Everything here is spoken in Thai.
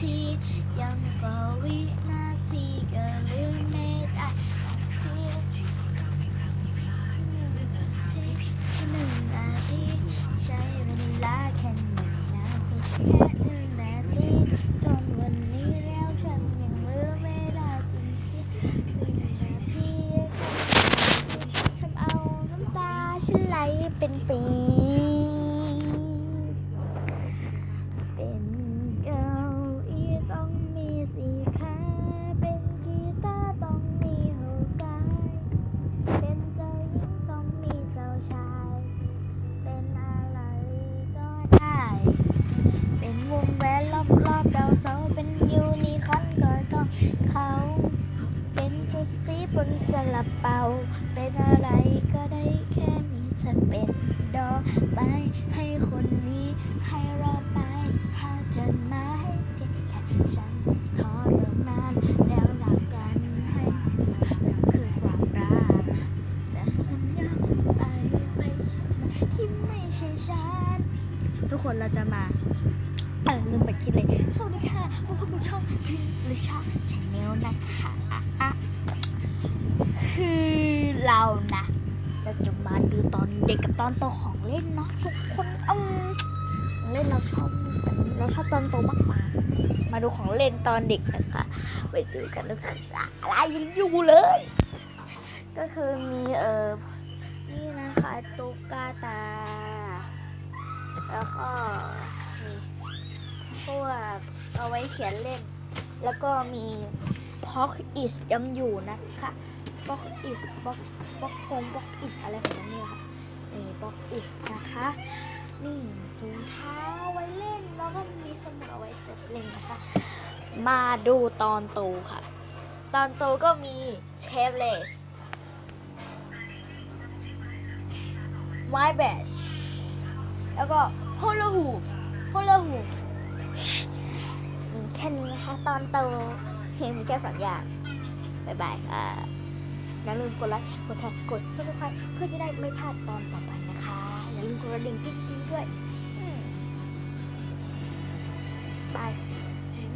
ทียังก็วินาทีก็ลืมไม่ได้ทีหนึ่งนาทีหนึ่งนาทีใช้เวลาแค่หนึ่งนาทีแค่หนึ่งนาทีจนวันนี้แล้วฉันยังลืมไม่ได้จริงๆหนึ่งนาทีฉันเอาน้ำตาฉันไหลเป็นปี อบรอบๆดาวเสาเป็นยูนิคอร์นก็ต้องเขาเป็นจุดสีบนสลับเป่า เป็นอะไรก็ได้แค่มีเธอเป็นดอกไม้ให้คนนี้ให้รอไปถ้าเธอมาให้เพียงแค่ฉันทรมานแล้วรักกันให้มันคือความรักจะทำยังไงไม่ใช่ที่ไม่ใช่ฉันทุกคนเราจะมาเออลืม คิดเลย สวัสดีค่ะพบกับช่องพิมลิชาชาแนลนะคะอะคือเรานะเราจะมาดูตอนเด็กกับตอนโตของเล่นเนาะทุกคนเออของเล่นเราชอบเราชอบตอนโตมากกว่ามาดูของเล่นตอนเด็กนะคะไปดูกันว่าคืออะไรยังอยู่เลย ก็คือมีเออนี่นะคะตุ๊กตาแล้วก็ เอาไว้เขียนเล่น แล้วก็มีพ็อกอิสยังอยู่นะคะพ็อกอิสบ็อกบ็อกโคงบ็อกอิสอะไรของนี่ค่ะนี่บ็อกอิสนะคะ นี่ถุงเท้าไว้เล่น แล้วก็มีสมุดเอาไว้จดเล่นนะคะ มาดูตอนโตค่ะ ตอนโตก็มีเชฟเลสไมแบชแล้วก็โฮโล แค่นี้นะคะ ตอนโตมีแค่สองอย่างบายบายค่ะอย่าลืมกดไลค์ กดแชร์ กดซับสไครต์เพื่อจะได้ไม่พลาดตอนต่อไปนะคะ อย่าลืมกดกระดิ่งกิ๊กๆด้วยบาย